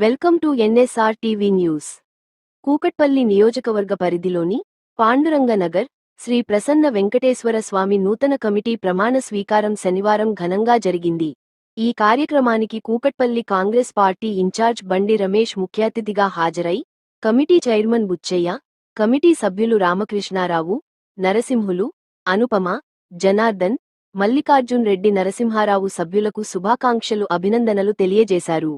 Welcome to NSR TV news. Kukatpally నియోజకవర్గ పరిధిలోని పాండురంగ నగర్ శ్రీ ప్రసన్న వెంకటేశ్వర స్వామి నూతన కమిటీ ప్రమాణ స్వీకారం శనివారం ఘనంగా జరిగింది. ఈ కార్యక్రమానికి కూకట్పల్లి కాంగ్రెస్ పార్టీ ఇన్ఛార్జ్ బండి రమేష్ ముఖ్యాతిథిగా హాజరై కమిటీ చైర్మన్ బుచ్చయ్య కమిటీ సభ్యులు రామకృష్ణారావు నరసింహులు అనుపమ జనార్దన్ మల్లికార్జున్ రెడ్డి నరసింహారావు సభ్యులకు శుభాకాంక్షలు అభినందనలు తెలియజేశారు.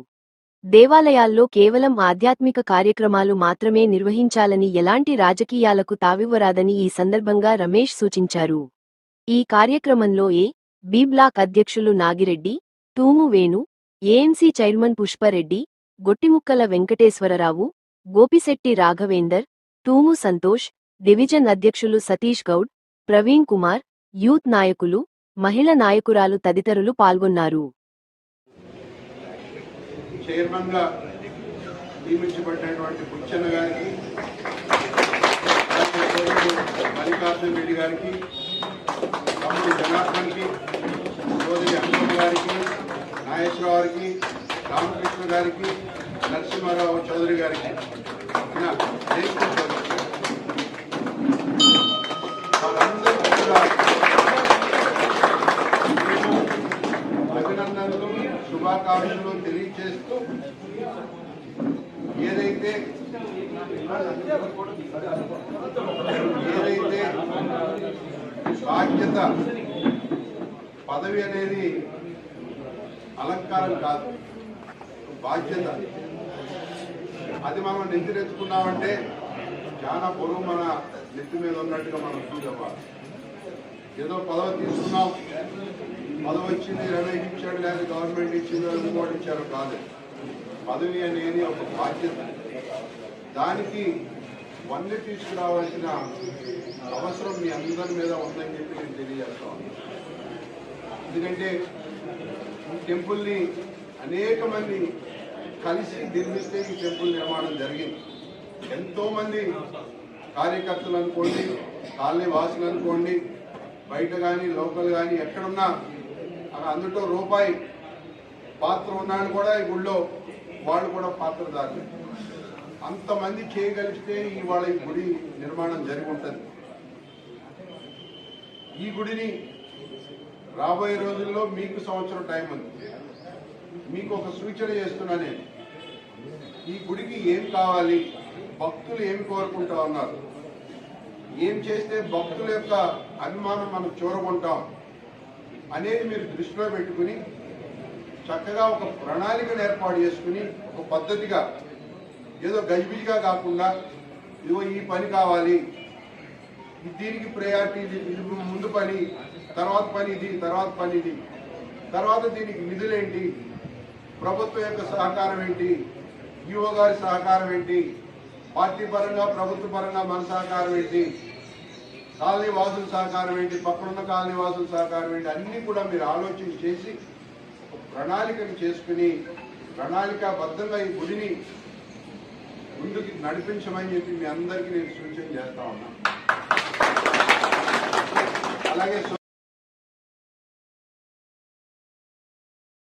దేవాలయాల్లో కేవలం ఆధ్యాత్మిక కార్యక్రమాలు మాత్రమే నిర్వహించాలని ఎలాంటి రాజకీయాలకు తావివ్వరాదని ఈ సందర్భంగా రమేష్ సూచించారు. ఈ కార్యక్రమంలో ఏ. బి. బ్లాక్ అధ్యక్షులు Nagireddy Thumu Venu AMC chairman Pushpareddy Gottimukkala Venkateswararao Gopisetty Raghavender Thumu Santosh division అధ్యక్షులు సతీష్ గౌడ్ ప్రవీణ్ కుమార్ యూత్ నాయకులు మహిళ నాయకురాలు తదితరులు పాల్గొన్నారు. చైర్మన్గా నియమించబడినటువంటి బుచ్చన్న గారికి మల్లికార్జున రెడ్డి గారికి తమ్ముడు జనార్దన్కి సోదరి అనుపమ గారికి నాగేశ్వరరావు గారికి రామకృష్ణ గారికి నరసింహారావు చౌదరి గారికి శుభాకాంక్షలు తెలియజేస్తూ ఏదైతే ఏదైతే బాధ్యత పదవి అనేది అలంకారం కాదు బాధ్యత. అది మనం నెత్తిరెచ్చుకున్నామంటే చాలా పొరుగు మన నెత్తి మీద ఉన్నట్టుగా మనం ఫీల్ ఏదో పదవి తీసుకున్నాం. పదవి వచ్చింది రమేష్ ఇచ్చాడు లేదా గవర్నమెంట్ ఇచ్చిందో ఇంకోటి ఇచ్చారో కాదు. పదవి అనేది ఒక బాధ్యత. దానికి వన్య తీసుకురావాల్సిన అవసరం మీ అందరి మీద ఉందని చెప్పి నేను తెలియజేస్తాను ఎందుకంటే టెంపుల్ని అనేక మంది కలిసి నిర్మిస్తే ఈ టెంపుల్ నిర్మాణం జరిగింది. ఎంతోమంది కార్యకర్తలు అనుకోండి కాలనీ వాసులు అనుకోండి బయట కానీ లోకల్ కానీ ఎక్కడున్నా మరి అందులో రూపాయి పాత్ర ఉన్నాడు కూడా ఈ గుళ్ళో వాళ్ళు కూడా పాత్రదారులు అంతమంది చేయగలిగితే ఇవాళ ఈ గుడి నిర్మాణం జరిగి ఉంటుంది. ఈ గుడిని రాబోయే రోజుల్లో మీకు సంవత్సరం టైం ఉంది. మీకు ఒక సూచన చేస్తున్నా నేను. ఈ గుడికి ఏం కావాలి? భక్తులు ఏం కోరుకుంటా ఉన్నారు? ఏం చేస్తే భక్తుల యొక్క అభిమానం మనం చూరగొంటాం అనేది మీరు దృష్టిలో పెట్టుకుని చక్కగా ఒక ప్రణాళికను ఏర్పాటు చేసుకుని ఒక పద్ధతిగా ఏదో గజిబిజిగా కాకుండా ఇదిగో ఈ పని కావాలి దీనికి ప్రయారిటీ ఇది ఇది ముందు పని తర్వాత పని ఇది తర్వాత పని ఇది తర్వాత దీనికి నిధులేంటి ప్రభుత్వం యొక్క సహకారం ఏంటి ఈఓ గారి సహకారం ఏంటి పార్టీ పరంగా ప్రభుత్వ పరంగా మన సహకారం ఏంటి కాలనీ వాసుల సహకారం ఏంటి? పక్కనున్న కాలనీ వాసుల సహకారం ఏంటి? అన్నీ కూడా మీరు ఆలోచన చేసి ఒక ప్రణాళికను చేసుకుని ప్రణాళికాబద్ధంగా ఈ గుడిని ముందుకు నడిపించమని చెప్పి మీ అందరికీ నేను సూచన చేస్తా ఉన్నాను అలాగే